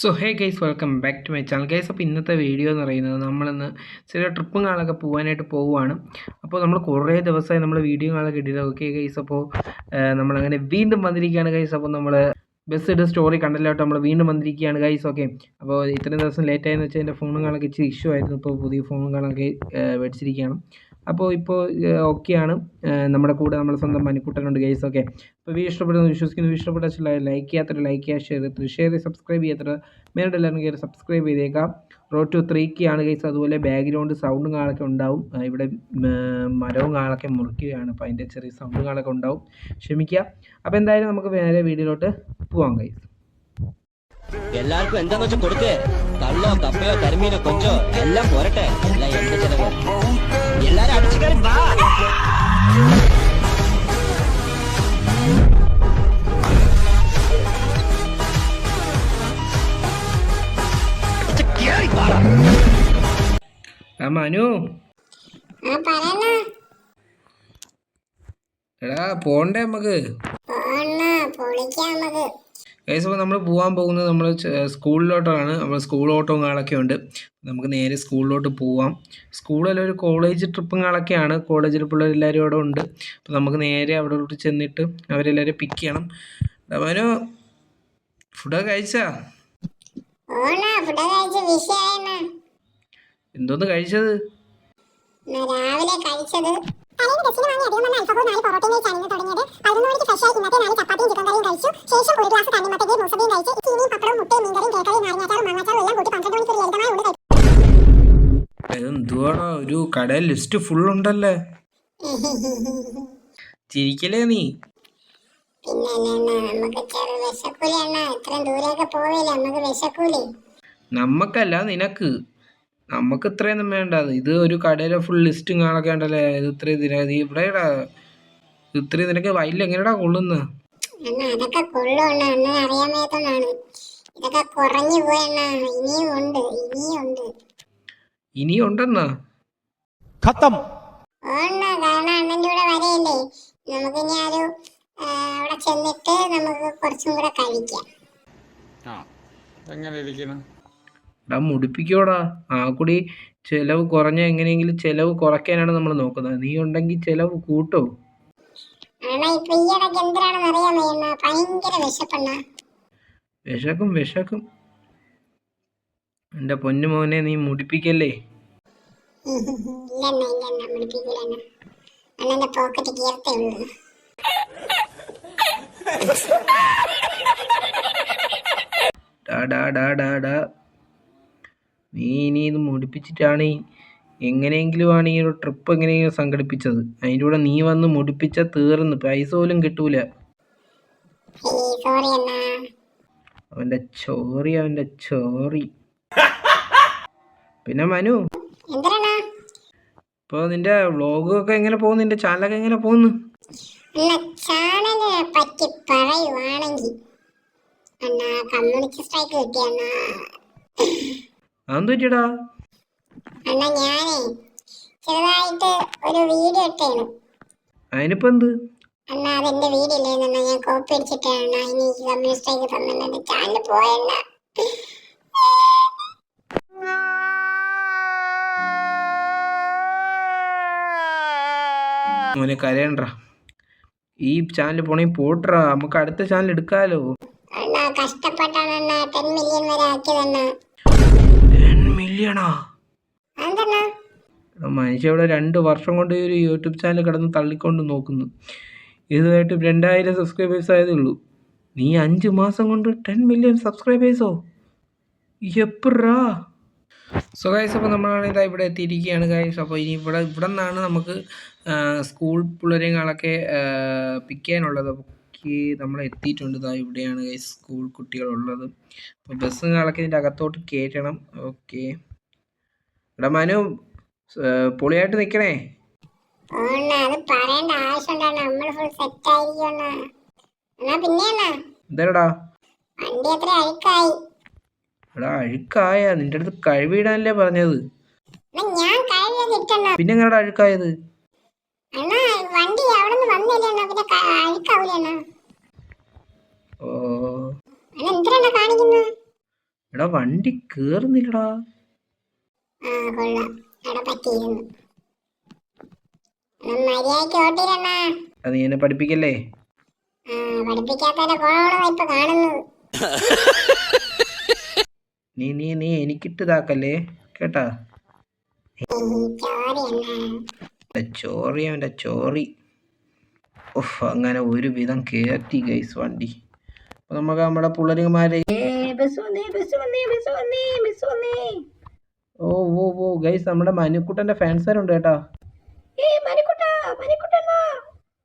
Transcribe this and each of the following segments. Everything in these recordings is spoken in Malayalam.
So hey guys welcome back to my channel guys അപ്പോൾ ഇന്നത്തെ വീഡിയോ എന്ന് പറയുന്നത് നമ്മളിന്ന് ചില ട്രിപ്പും കാണൊക്കെ പോകാനായിട്ട് പോവുകയാണ് അപ്പോൾ നമ്മൾ കുറേ ദിവസമായി നമ്മൾ വീഡിയോ കാണൊക്കെ ഇട്ടില്ല. ഓക്കെ ഗൈസ് അപ്പോൾ നമ്മളങ്ങനെ വീണ്ടും വന്നിരിക്കുകയാണ് ഗൈസ് അപ്പോൾ നമ്മൾ ബസ് ഇട്ട് സ്റ്റോറി കണ്ടല്ലോട്ട് നമ്മൾ വീണ്ടും വന്നിരിക്കുകയാണ് ഗൈസ് ഓക്കെ അപ്പോൾ ഇത്രയും ദിവസം ലേറ്റായെന്ന് വെച്ചാൽ എന്റെ ഫോണും കാണൊക്കെ ഇച്ചിരി ഇഷ്യൂ ആയിരുന്നു. ഇപ്പോൾ പുതിയ ഫോണും കാണൊക്കെ മേടിച്ചിരിക്കുകയാണ്. അപ്പോൾ ഇപ്പോൾ ഒക്കെയാണ്. നമ്മുടെ കൂടെ നമ്മുടെ സ്വന്തം മണിക്കുട്ടനുണ്ട് ഗൈസ് ഓക്കെ അപ്പോൾ വീ ഇഷ്ടപ്പെടുന്നു വിശ്വസിക്കുന്നു ഇഷ്ടപ്പെട്ട ലൈക്ക് ചെയ്യാത്ത ലൈക്ക് ചെയ്യുക ഷെയർ ചെയ്ത് ഷെയർ ചെയ്ത് സബ്സ്ക്രൈബ് ചെയ്യാത്ത മെയിനായിട്ട് എല്ലാവരും കയറി സബ്സ്ക്രൈബ് ചെയ്തേക്കാം. റോ ടു ത്രീക്ക് ആണ് ഗൈസ്. അതുപോലെ ബാക്ക്ഗ്രൗണ്ട് സൗണ്ടും കാണൊക്കെ ഉണ്ടാവും. ഇവിടെ മരവും കാണൊക്കെ മുറിക്കുകയാണ്. അപ്പോൾ അതിന്റെ ചെറിയ സൗണ്ടും കാണൊക്കെ ഉണ്ടാവും. ക്ഷമിക്കുക. അപ്പോൾ എന്തായാലും നമുക്ക് വേറെ വീഡിയോയിലോട്ട് പോവാം ഗൈസ്. എല്ലാവർക്കും എന്താന്ന് വെച്ചാൽ കൊടുത്തേ കള്ളോ കപ്പയോ കരിമീനോ കൊഞ്ചോ എല്ലാം പോരട്ടെ. എല്ലാം എന്റെ ചെലവ്. എല്ലാരും അടിച്ചു കയറി വാ. ആ മനു. എടാ പോണ്ടേ നമുക്ക് പൊളിക്കാം നമുക്ക് ഗൈസ് അപ്പോൾ നമ്മൾ പോകാൻ പോകുന്നത് നമ്മൾ സ്കൂളിലോട്ടാണ്. നമ്മൾ സ്കൂൾ ഓട്ടവും കാളൊക്കെ ഉണ്ട് നമുക്ക് നേരെ സ്കൂളിലോട്ട് പോവാം. സ്കൂളിൽ ഒരു കോളേജ് ട്രിപ്പും കാളൊക്കെയാണ് കോളേജിൽ പിള്ളേരെല്ലാവരും അവിടെ ഉണ്ട്. അപ്പോൾ നമുക്ക് നേരെ അവിടോട്ട് ചെന്നിട്ട് അവരെല്ലാവരും പിക്ക് ചെയ്യണം. മനു ഫുഡൊക്കെ കഴിച്ചാ? എന്തോന്ന് കഴിച്ചത്? രാവിലെ കഴിച്ചത്. കഴിച്ചു. ശേഷം ഒരു ഗ്ലാസ് തണ്ണിമത്തയും മൂസബിയും കഴിച്ച് ചീനിയും പപ്പടവും മുട്ടയും മീൻകറിയും കേക്കറിയും നാരങ്ങാച്ചാറും മാങ്ങാച്ചാറും എല്ലാം കൂട്ടി പന്ത്രണ്ട് മണിക്കൂർ ലളിതമായ ഊണ് എന്തുവാണോ ഒരു കടയിൽ ലിസ്റ്റ് ഫുൾ ഉണ്ടല്ലേ? ചിരിക്കലേ നീ? നമ്മക്കല്ല നിനക്ക്. നമുക്ക് ഇത്രയൊന്നും വേണ്ട. ഇത് ഒരു കടയിലെ ഫുൾ ലിസ്റ്റും കാണൊക്കെ ഉണ്ടല്ലേ? ഇത് ഇത്രയും ഇവിടെടാ ഇത്രയും നിനക്ക് വയലിൽ എങ്ങനെയാടാ കൊള്ളുന്നത് അതൊക്കെ കൊള്ളുള്ള അന്ന് അറിയാൻ ഇതൊക്കെ കുറഞ്ഞു പോയെന്നാണ് ഇനിയും ഉണ്ട് ഇനിയും ഉണ്ട്. ഇനിയും ഉണ്ടെന്നാ? ഖത്തം. ഉണ്ട് കാരണം അണ്ണന്റെ കൂടെ വരെയല്ലേ? നമുക്ക് ഇനി ഒരു അവിടെ ചെന്നിട്ട് നമുക്ക് കുറച്ചും കൂടെ കഴിക്കാം. ആ എങ്ങനെ ഇരിക്കുന്നു മുടിപ്പിക്കോടാ. ആ കൂടി ചെലവ് കുറഞ്ഞ എങ്ങനെയെങ്കിലും ചെലവ് കുറയ്ക്കാനാണ് നമ്മൾ നോക്കുന്നത്. നീ ഉണ്ടെങ്കിൽ ചെലവ് കൂട്ടോ? അണ്ണ ഇപ്പൊ ഈ ഇടയ്ക്ക് എന്തിനാണെന്ന് അറിയാമോ അണ്ണ ഭയങ്കര വിശപ്പണ്ണ. വിശക്കും വിശക്കും. എന്റെ പൊന്നു മോനെ നീ മുടിപ്പിക്കല്ലേ? ഇല്ലെണ്ണ ഇല്ലെണ്ണ പിടിപ്പിക്കൂല അണ്ണ അണ്ണന്റെ പോക്കറ്റ് കീർത്തേ ഉള്ളൂ. ഡാ ഡാ ഡാ ഡാ ഡാ. നീ ഇനി ഇത് മുടിപ്പിച്ചിട്ടാണ് എങ്ങനെയെങ്കിലും ആണ് ഈ ഒരു ട്രിപ്പ് എങ്ങനെയെങ്കിലും സംഘടിപ്പിച്ചത്. അതിന്റെ കൂടെ നീ വന്ന് മുടിപ്പിച്ച തീർന്ന്. പൈസ പോലും കിട്ടൂല. അവന്റെ ചോറി അവന്റെ ചോറി. പിന്നെ മനു? ഇപ്പൊ നിന്റെ നിന്റെ വ്ളോഗൊക്കെ എങ്ങനെ പോകുന്നു? നിന്റെ ചാനലൊക്കെ എങ്ങനെ പോകുന്നു? ചാനലിനെ പറ്റി പറയുവാണെങ്കിൽ അണ്ണ സ്ട്രൈക്ക് അതെന്ത് പറ്റിയടാ അണ്ണ ഞാനേ ചെറുതായിട്ട് ഒരു വീഡിയോ ഇട്ടേനു. അതിനിപ്പോ എന്ത്? അണ്ണാ അതെന്റെ വീഡിയോയില്ലേന്ന് ഞാൻ കോപ്പി അടിച്ചിട്ടാണ് അതിന് കമ്മ്യൂണിസ്റ്റേക്ക് തന്നിട്ടുണ്ട്. ചാനൽ പോയണ്ട മോനെ കരയണ്ട. ഈ ചാനൽ പോണെങ്കിൽ പോട്ടറ നമുക്ക് അടുത്ത ചാനൽ എടുക്കാലോ. കഷ്ടപ്പെട്ടാണ് മില്യൺ വരെ ആക്കിയതണ്ണ. മില്യണാ മനുഷ്യ ഇവിടെ രണ്ട് വർഷം കൊണ്ട് ഒരു യൂട്യൂബ് ചാനൽ കിടന്ന് തള്ളിക്കൊണ്ട് നോക്കുന്നു. ഇതുമായിട്ട് രണ്ടായിരം സബ്സ്ക്രൈബേഴ്സ് ആയതേ ഉള്ളൂ. നീ അഞ്ച് മാസം കൊണ്ട് ടെൻ മില്യൺ സബ്സ്ക്രൈബേഴ്സോ എപ്പറാ? സോ ഗൈസ് അപ്പോൾ നമ്മളാണ് ഇതാ ഇവിടെ എത്തിയിരിക്കുകയാണ് ഗൈസ് അപ്പോൾ ഇനി ഇവിടെ ഇവിടെ നിന്നാണ് നമുക്ക് സ്കൂൾ പിള്ളേരെങ്ങളൊക്കെ പിക്ക് ചെയ്യാനുള്ളത്. നമ്മൾ എത്തിയിട്ടുണ്ട്. ഇതാ ഇവിടെയാണ് ഗൈസ് സ്കൂൾ കുട്ടികളുള്ളത്. അപ്പോൾ ബസ്സുകളൊക്കെ ഇതിന്റെ അകത്തോട്ട് കയറ്റണം. ഓക്കെ എടാ മനു പൊളിയായിട്ട് നിക്കണേ. എന്താടാ? എടാ അഴുക്കായ. നിന്റെ അടുത്ത് കഴിവിടാനല്ലേ പറഞ്ഞത്. പിന്നെ എങ്ങനെടാ അഴുക്കായത്? ഓ. എടാ വണ്ടി കേറുന്നില്ലടാ. ആ കൊള്ളാം. അവിടെ പറ്റിയിരുന്നു എന്നാ മര്യാദയ്ക്ക് ഓട്ടിരണ്ണ അത് നീ എന്നെ പഠിപ്പിക്കല്ലേ? ആ പഠിപ്പിക്കാത്തതിന്റെ ഗുണമാണ് ഇപ്പൊ കാണുന്നത്. നീ നീ നീ എനിക്കിട്ട് ഇതാക്കല്ലേ? കേട്ടാ? ചോറി അവന്റെ ചോറി. ഉഫ് അങ്ങനെ ഒരു വിധം കയറ്റി ഗൈസ് വണ്ടി. അപ്പോൾ നമുക്ക് നമ്മുടെ പുള്ളരിമാരെ ബസ് വന്നേ ബസ് വന്നേ ബസ് വന്നേ ബസ് വന്നേ. ഓ ഓ ഓ ഗൈസ് നമ്മുടെ മനുക്കുട്ടൻ്റെ ഫാൻസാരുണ്ട് കേട്ടോ ഏ മനുക്കുട്ട മനുക്കുട്ടണ്ണ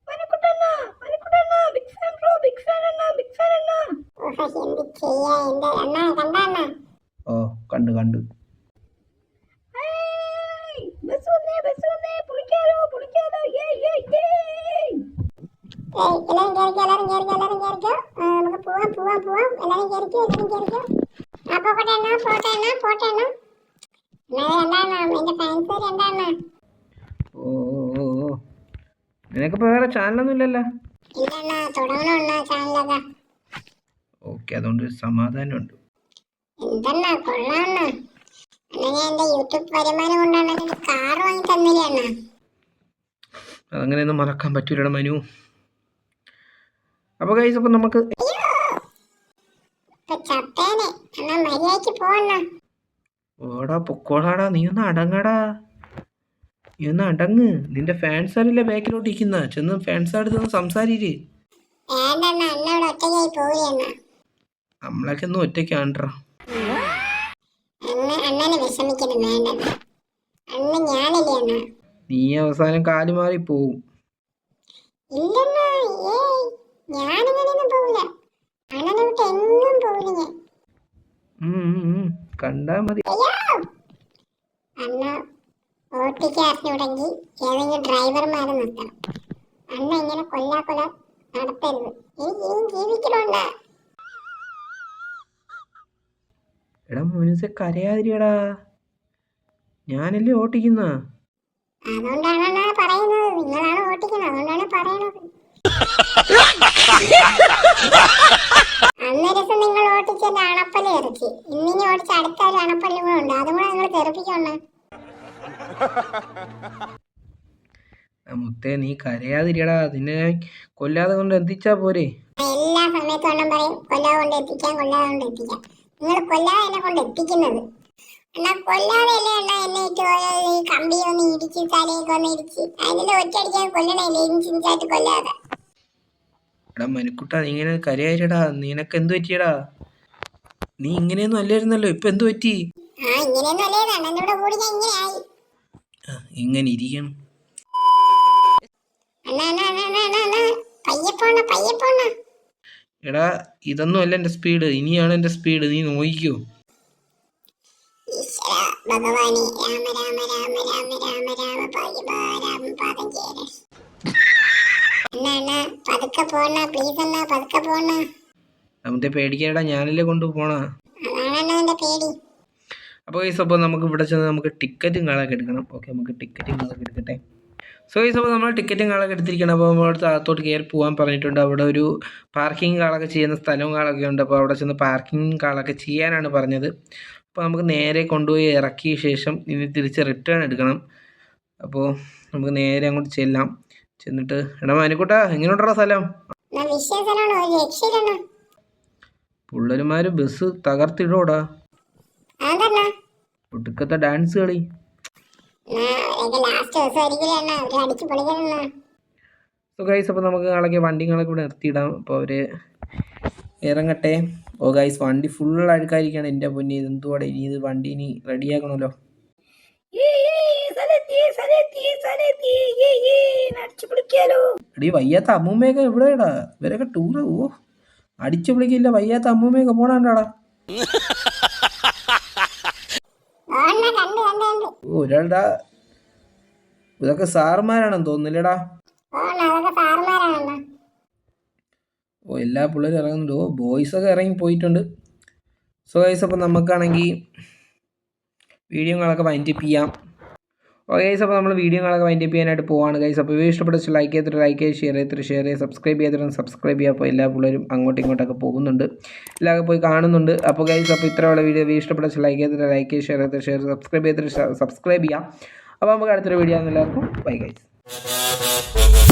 മനുക്കുട്ടണ്ണ മനുക്കുട്ടണ്ണ big fan bro big fan അണ്ണ ബിഗ് ഫാൻ അണ്ണ ഊഹ, എന്ത് ചെയ്യാ എന്ത് അണ്ണ കണ്ട അണ്ണ ഓ കണ്ടു കണ്ടു ബസ് വന്നേ ബസ് വന്നേ പൊളിക്കാലോ പൊളിക്കാലോ ഏ ഏ ഏ എല്ലാരും കേറിക്കോ എല്ലാരും കേറിക്കോ എല്ലാരും കേറിക്കോ ആ, നമുക്ക് പോവാം പോവാം പോവാം എല്ലാരും കേറിക്കോ എല്ലാരും കേറിക്കോ ആ പോട്ടെ അണ്ണ പോട്ടെ അണ്ണ പോട്ടെ ഓ വേറെ ചാനലൊന്നും ഇല്ലല്ലോ ഓക്കെ അതുകൊണ്ട് സമാധാനമുണ്ട്. അതങ്ങനെയൊന്നും മറക്കാൻ പറ്റൂല മനു. അപ്പൊ കൈസ് അപ്പോൾ നമുക്ക് ചത്തേനെ. മര്യാദയ്ക്ക് പോവണ്ണ. ഓടാ പൊക്കോളാടാ നീ ഒന്ന് അടങ്ങടാ. നീ ഒന്ന് അടങ്ങ്. നിന്റെ ഫാൻസ് ആരല്ലേ ബാക്കിലോട്ട് ഇരിക്കുന്ന? ചെന്ന് ഫാൻസ് അടുത്ത് ഒന്ന് പോവുകയണ്ണ നമ്മളൊക്കെ ഒന്ന് ഒറ്റയ്ക്കാണ്ടാ നീ അവസാനം കാലു മാറി പോവും. ഞാനിങ്ങനെയൊന്നും പോവില്ല. അണ്ണനെ വിട്ട് എങ്ങും പോവില്ല ഞാൻ. ഉം, ഉം, ഉം. കണ്ടാ മതി. അണ്ണ ഓട്ടിക്കാൻ അറിഞ്ഞുടങ്ങി ഏതെങ്കിലും ഡ്രൈവർമാരെ നിർത്തണം. അണ്ണ ഇങ്ങനെ നടത്തരുത്. ഇനിയും എടാ മുനുസെ കരയാതിരിയടാ. ഞാനല്ലേ ഓട്ടിക്കുന്ന? അതുകൊണ്ടാണ് പറയുന്നത്. നിങ്ങളാണ് ഓട്ടിക്കുന്നത്. അതുകൊണ്ടാണ് പറയുന്നത്. അന്നേ നിങ്ങൾ ഓട്ടിച്ചെന്റെ അണപ്പല ഇറക്കി അടുത്ത ഒരു അണപ്പല്ലും കൂടെ ഉണ്ട് അതും കൂടെ നിങ്ങൾ തെറിപ്പിക്കണം മുത്തേ നീ കരയാതിരിയടാ. നിന്നെ കൊല്ലാതെ കൊണ്ട് എത്തിച്ചാ പോരെ. എല്ലാ സമയത്തും അണ്ണൻ പറയും കൊല്ലാതെ കൊണ്ട് എത്തിക്കാം കൊല്ലാതെ കൊണ്ട് എത്തിക്കാം. നിങ്ങൾ കൊല്ലാതെ എന്നെ കൊണ്ട് എത്തിക്കുന്നത്. എന്നാ കൊല്ലാതെ അല്ലേ എന്നാ എന്നെ ഇട്ട് ഈ കമ്പി ഒന്ന് ഇടിച്ച് തലയൊക്കെ ഒന്ന് ഇടിച്ച് അതിന്റെ ഒറ്റയടിക്കാൻ കൊല്ലണല്ലേ ഇഞ്ചിഞ്ചായിട്ട് കൊല്ലാതെ. എടാ മനുക്കുട്ടാ നീ ഇങ്ങനെ കരയാതിരടാ നിനക്ക് എന്ത് പറ്റിയടാ? നീ ഇങ്ങനെയൊന്നും അല്ലായിരുന്നല്ലോ. ഇപ്പൊ എന്തു പറ്റി? ഇങ്ങനെ ഇരിക്കണം. എടാ ഇതൊന്നും അല്ല എന്റെ സ്പീഡ് ഇനിയാണ് എന്റെ സ്പീഡ് നീ ഈശ്വര ഭഗവാനെ. രാമ രാമ രാമ രാമ രാമ രാമ പാകിബാ രാമ പാദം ചേര അണ്ണാ അണ്ണാ പതുക്കെ പോണ പ്ലീസ് അണ്ണാ പതുക്കെ പോണ. നമുക്ക് പേടിക്കാടാ ഞാനല്ലേ കൊണ്ടു പോണ അതാണ് അണ്ണാ എന്റെ പേടി അപ്പോൾ ഈ അപ്പോൾ നമുക്ക് ഇവിടെ ചെന്ന് നമുക്ക് ടിക്കറ്റും കാളൊക്കെ എടുക്കണം. ഓക്കെ നമുക്ക് ടിക്കറ്റും കാളൊക്കെ എടുക്കട്ടെ. സോ ഈ അപ്പോൾ നമ്മൾ ടിക്കറ്റും കാളൊക്കെ എടുത്തിരിക്കണം അപ്പോൾ നമ്മൾ അകത്തോട്ട് കയറി പോകാൻ പറഞ്ഞിട്ടുണ്ട്. അവിടെ ഒരു പാർക്കിംഗ് കാളൊക്കെ ചെയ്യുന്ന സ്ഥലവും കാളൊക്കെ ഉണ്ട്. അപ്പോൾ അവിടെ ചെന്ന് പാർക്കിംഗ് കാളൊക്കെ ചെയ്യാനാണ് പറഞ്ഞത്. അപ്പോൾ നമുക്ക് നേരെ കൊണ്ടുപോയി ഇറക്കിയ ശേഷം ഇനി തിരിച്ച് റിട്ടേൺ എടുക്കണം. അപ്പോൾ നമുക്ക് നേരെ അങ്ങോട്ട് ചെല്ലാം. ചെന്നിട്ട് എടാ മനുക്കൂട്ടാ എങ്ങനെയുണ്ടോ സ്ഥലം? പിള്ളേരുമാർ ബസ് തകർത്തിടോടാ ഒടുക്കത്തെ ഡാൻസ് കളി. സോ ഗൈസ് അപ്പോൾ നമുക്ക് ആളൊക്കെ വണ്ടികളൊക്കെ ഇവിടെ നിർത്തിയിടാം. അപ്പോൾ അവർ ഇറങ്ങട്ടെ. ഓ ഗൈസ് വണ്ടി ഫുൾ അഴുക്കായിരിക്കുകയാണ് എന്റെ പൊന്നി. ഇത് എന്തുവാടെ? ഇനി ഇത് വണ്ടി ഇനി റെഡിയാക്കണമല്ലോ എടീ വയ്യാത്ത അമ്മൂമ്മയൊക്കെ എവിടെയാടാ? ഇവരൊക്കെ ടൂറ് ഓ. അടിച്ചു വിളിക്കില്ല വയ്യാത്ത അമ്മൂമ്മയൊക്കെ പോണാണ്ടാടാ. ഒരാളുടാ ഇതൊക്കെ സാറുമാരാണെന്ന് തോന്നുന്നില്ലടാ. ഓ എല്ലാ പിള്ളേരും ഇറങ്ങുന്നുണ്ട്. ഓ ബോയ്സ് ഒക്കെ ഇറങ്ങി പോയിട്ടുണ്ട്. സോ ഗൈസ് അപ്പോൾ നമുക്കാണെങ്കിൽ വീഡിയോകളൊക്കെ വൈൻഡപ്പ് ചെയ്യാം. ഗൈസ് അപ്പോൾ നമ്മൾ വീഡിയോകളൊക്കെ വൈൻഡ് അപ്പ് ചെയ്യാനായിട്ട് പോവാണ് ഗൈസ് അപ്പോൾ വീഡിയോ ഇഷ്ടപ്പെട്ട ലൈക്ക് ചെയ്തിട്ട് ലൈക്ക് ചെയ്ത് ഷെയർ ചെയ്തിട്ട് ഷെയർ ചെയ്ത് സബ്സ്ക്രൈബ് ചെയ്തിട്ട് സബ്സ്ക്രൈബ് ചെയ്യുക അപ്പോൾ എല്ലാ പിള്ളേരും അങ്ങോട്ടും ഇങ്ങോട്ടൊക്കെ പോകുന്നുണ്ട്. എല്ലാവരും പോയി കാണുന്നുണ്ട്. അപ്പോൾ ഗൈസ് അപ്പോൾ ഇത്രയുള്ള വീഡിയോ വീഡിയോ ഇഷ്ടപ്പെട്ട ലൈക്ക് ചെയ്തിട്ട് ലൈക്ക് ചെയ്ത് ഷെയർ ചെയ്തിട്ട് ഷെയർ സബ്സ്ക്രൈബ് ചെയ്തിട്ട് സബ്സ്ക്രൈബ് ചെയ്യാം. അപ്പോൾ നമുക്ക് അടുത്തൊരു വീഡിയോ എല്ലാവർക്കും. Bye guys